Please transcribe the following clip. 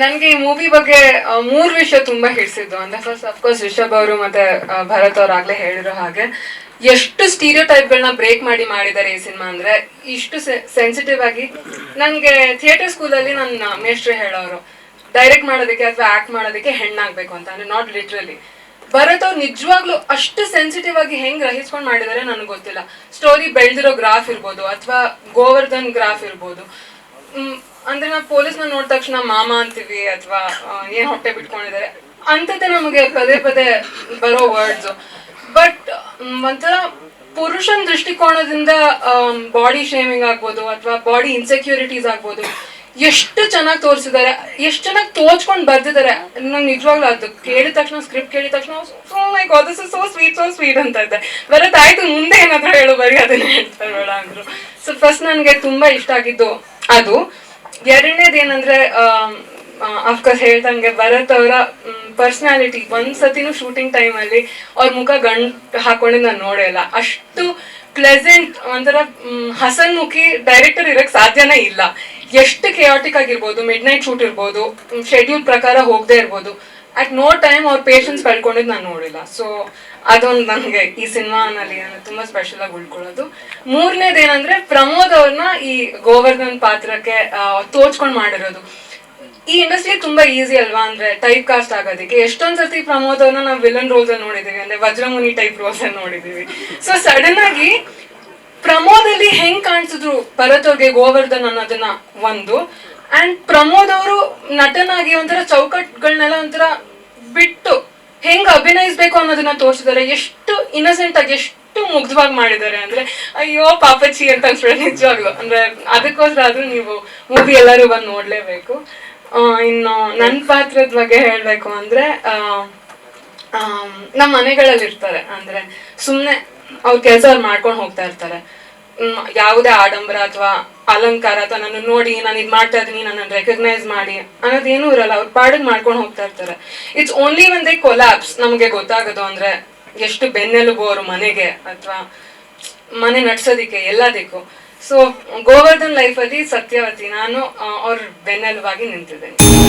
ನನ್ಗೆ ಈ ಮೂವಿ ಬಗ್ಗೆ ಮೂರ್ ವಿಷಯ ತುಂಬಾ ಹಿಡಿಸಿದ್ದು ಅಂದ್ರೆ ಫಸ್ಟ್ ಅಫ್ಕೋರ್ಸ್ ರಿಷಬ್ ಅವರು ಮತ್ತೆ ಭರತ್ ಅವ್ರು ಆಗ್ಲೇ ಹೇಳಿರೋ ಹಾಗೆ, ಎಷ್ಟು ಸ್ಟೀರಿಯೋ ಗಳನ್ನ ಬ್ರೇಕ್ ಮಾಡಿ ಮಾಡಿದ್ದಾರೆ ಈ ಸಿನಿಮಾ ಅಂದ್ರೆ, ಇಷ್ಟು ಸೆನ್ಸಿಟಿವ್ ಆಗಿ, ನನ್ಗೆ ಥಿಯೇಟರ್ ಸ್ಕೂಲಲ್ಲಿ ನನ್ನ ಮೇಷ್ಟ್ರು ಹೇಳೋರು ಡೈರೆಕ್ಟ್ ಮಾಡೋದಕ್ಕೆ ಅಥವಾ ಆಕ್ಟ್ ಮಾಡೋದಕ್ಕೆ ಹೆಣ್ಣಾಗ್ಬೇಕು ಅಂತ. ಅಂದ್ರೆ ನಾಟ್ ಲಿಟ್ರಲಿ ಭರತ್ ಅವ್ರು ನಿಜವಾಗ್ಲೂ ಅಷ್ಟು ಸೆನ್ಸಿಟಿವ್ ಆಗಿ ಹೆಂಗ್ ಗ್ರಹಿಸ್ಕೊಂಡ್ ಮಾಡಿದಾರೆ ನನಗೆ ಗೊತ್ತಿಲ್ಲ. ಸ್ಟೋರಿ ಬೆಳ್ದಿರೋ ಗ್ರಾಫ್ ಇರ್ಬೋದು, ಅಥವಾ ಗೋವರ್ಧನ್ ಗ್ರಾಫ್ ಇರ್ಬೋದು ಅಂದ್ರೆ ನಾವು ಪೊಲೀಸ್ನ ನೋಡಿದ ತಕ್ಷಣ ಮಾಮ ಅಂತೀವಿ ಅಥವಾ ಏನ್ ಹೊಟ್ಟೆ ಬಿಟ್ಕೊಂಡಿದ್ದಾರೆ ಅಂತದೇ ನಮಗೆ ಪದೇ ಪದೇ ಬರೋ ವರ್ಡ್ಸ್ ಬಟ್ ಒಂಥರ ಪುರುಷನ್ ದೃಷ್ಟಿಕೋನದಿಂದ ಬಾಡಿ ಶೇಮಿಂಗ್ ಆಗ್ಬೋದು ಅಥವಾ ಬಾಡಿ ಇನ್ಸೆಕ್ಯೂರಿಟೀಸ್ ಆಗ್ಬೋದು. ಎಷ್ಟು ಚೆನ್ನಾಗಿ ತೋರಿಸಿದ್ದಾರೆ, ಎಷ್ಟು ಚೆನ್ನಾಗಿ ತೋಚ್ಕೊಂಡು ಬರ್ದಿದ್ದಾರೆ. ನಂಗೆ ನಿಜವಾಗ್ಲೂ ಅದು ಕೇಳಿದ ತಕ್ಷಣ ಸ್ಕ್ರಿಪ್ಟ್ ಕೇಳಿದ ತಕ್ಷಣ so my god so sweet so sweet ಅಂತ ಇದ್ದೆ. ಬರತ್ ಆಯ್ತು, ಮುಂದೆ ಏನಾದ್ರು ಹೇಳು, ಬರೀ ಅದನ್ನ ಹೇಳ್ತಾರೆ ಅಂದ್ರು. ಸೊ ಫಸ್ಟ್ ನನಗೆ ತುಂಬಾ ಇಷ್ಟ ಆಗಿದ್ದು ಅದು. ಎರಡನೇದು ಏನಂದ್ರೆ ಅಫ್ಕೋರ್ಸ್ ಹೇಳ್ದಂಗೆ ಭರತ್ ಅವರ ಪರ್ಸ್ನಾಲಿಟಿ ಒಂದ್ ಸತಿನೂ ಶೂಟಿಂಗ್ ಟೈಮಲ್ಲಿ ಅವ್ರ ಮುಖ ಗಂಟು ಹಾಕೊಂಡು ನಾನು ನೋಡೇ ಇಲ್ಲ. ಅಷ್ಟು ಪ್ಲೆಸೆಂಟ್ ಒಂಥರ ಹಸನ್ ಹಸನ್ಮುಖಿ ಡೈರೆಕ್ಟರ್ ಇರಕ್ ಸಾಧ್ಯನೇ ಇಲ್ಲ. ಎಷ್ಟು ಕೆಯಾಟಿಕ್ ಆಗಿರ್ಬೋದು ಮಿಡ್ ನೈಟ್ ಶೂಟ್ ಇರ್ಬೋದು ಶೆಡ್ಯೂಲ್ ಪ್ರಕಾರ ಹೋಗದೆ ಇರ್ಬೋದು. ಅಟ್ ನೋ ಟೈಮ್ ಅವ್ರ ಪೇಷನ್ಸ್ ಕಳ್ಕೊಂಡಿದ್ದು ನಾನು ನೋಡಿಲ್ಲ. ಸೊ ಅದೊಂದು ನನಗೆ ಈ ಸಿನಿಮಾನಲ್ಲಿ ನಾನು ತುಂಬಾ ಸ್ಪೆಷಲ್ ಆಗಿ ಉಳ್ಕೊಳ್ಳೋದು. ಮೂರನೇದು ಏನಂದ್ರೆ ಪ್ರಮೋದ್ ಅವ್ರನ್ನ ಈ ಗೋವರ್ಧನ್ ಪಾತ್ರಕ್ಕೆ ತೋಚ್ಕೊಂಡು ಮಾಡಿರೋದು. ಈ ಇಂಡಸ್ಟ್ರಿ ತುಂಬಾ ಈಸಿ ಅಲ್ವಾ? ಅಂದ್ರೆ ಟೈಪ್ ಕಾಸ್ಟ್ ಆಗೋದಕ್ಕೆ. ಎಷ್ಟೊಂದ್ ಸರ್ತಿ ಪ್ರಮೋದ್ ಅವ್ರನ್ನ ನಾವು ವಿಲನ್ ರೋಲ್ಸ್ ಅಲ್ಲಿ ನೋಡಿದೀವಿ. ಅಂದ್ರೆ ವಜ್ರಮುನಿ ಟೈಪ್ ರೋಲ್ಸ್ ಅಲ್ಲಿ ನೋಡಿದೀವಿ. ಸೊ ಸಡನ್ ಆಗಿ ಪ್ರಮೋದ್ ಅಲ್ಲಿ ಹೆಂಗ್ ಕಾಣಿಸಿದ್ರು ಭರತ್ ಅವ್ರಿಗೆ ಗೋವರ್ಧನ್ ಅನ್ನೋದನ್ನ ಒಂದು. ಅಂಡ್ ಪ್ರಮೋದ್ ಅವರು ನಟನಾಗಿ ಒಂಥರ ಚೌಕಟ್ಗಳನ್ನೆಲ್ಲ ಒಂಥರ ಬಿಟ್ಟು ಹೆಂಗ್ ಅಭಿನಯಿಸ್ಬೇಕು ಅನ್ನೋದನ್ನ ತೋರಿಸಿದ್ದಾರೆ. ಎಷ್ಟು ಇನ್ನಸೆಂಟ್ ಆಗಿ ಎಷ್ಟು ಮುಗ್ಧವಾಗಿ ಮಾಡಿದ್ದಾರೆ ಅಂದ್ರೆ, ಅಯ್ಯೋ, ಪಾಪಚ್ಚಿ ಅಂತ ಅನ್ಸ್ಬಿಡ ನಿಜವಾಗ್ಲು. ಅಂದ್ರೆ, ಅದಕ್ಕೋಸ್ಕರ ಆದ್ರೂ ನೀವು ಮೂವಿ ಎಲ್ಲರೂ ಬಂದು ನೋಡ್ಲೇಬೇಕು. ಇನ್ನು ನನ್ನ ಪಾತ್ರದ ಬಗ್ಗೆ ಹೇಳ್ಬೇಕು ಅಂದ್ರೆ ನಮ್ಮ ಮನೆಗಳಲ್ಲಿ ಇರ್ತಾರೆ ಅಂದ್ರೆ ಸುಮ್ಮನೆ ಅವ್ರ ಕೆಲಸ ಅವ್ರು ಮಾಡ್ಕೊಂಡು ಹೋಗ್ತಾ ಇರ್ತಾರೆ. ಯಾವುದೇ ಆಡಂಬರ ಅಥವಾ ಅಲಂಕಾರ ಅಥವಾ ನನ್ನ ನೋಡಿ, ನಾನು ಇದು ಮಾಡ್ತಾ ಇದೀನಿ ನನ್ನನ್ನು ರೆಕಗ್ನೈಸ್ ಮಾಡಿ ಅನ್ನೋದೇನೂ ಇರಲ್ಲ. ಅವ್ರು ಪಾಡಿಗೆ ಮಾಡ್ಕೊಂಡು ಹೋಗ್ತಾ ಇರ್ತಾರೆ. It's only one they collapse ನಮಗೆ ಗೊತ್ತಾಗೋದು ಅಂದ್ರೆ ಎಷ್ಟು ಬೆನ್ನೆಲುಬು ಅವರು ಮನೆಗೆ ಅಥವಾ ಮನೆ ನಡ್ಸೋದಿಕ್ಕೆ ಎಲ್ಲದಕ್ಕೂ. ಸೊ ಗೋವರ್ಧನ್ ಲೈಫಲ್ಲಿ ಸತ್ಯವತಿ, ನಾನು ಅವ್ರ ಬೆನ್ನೆಲುಬಾಗಿ ನಿಂತಿದ್ದೇನೆ.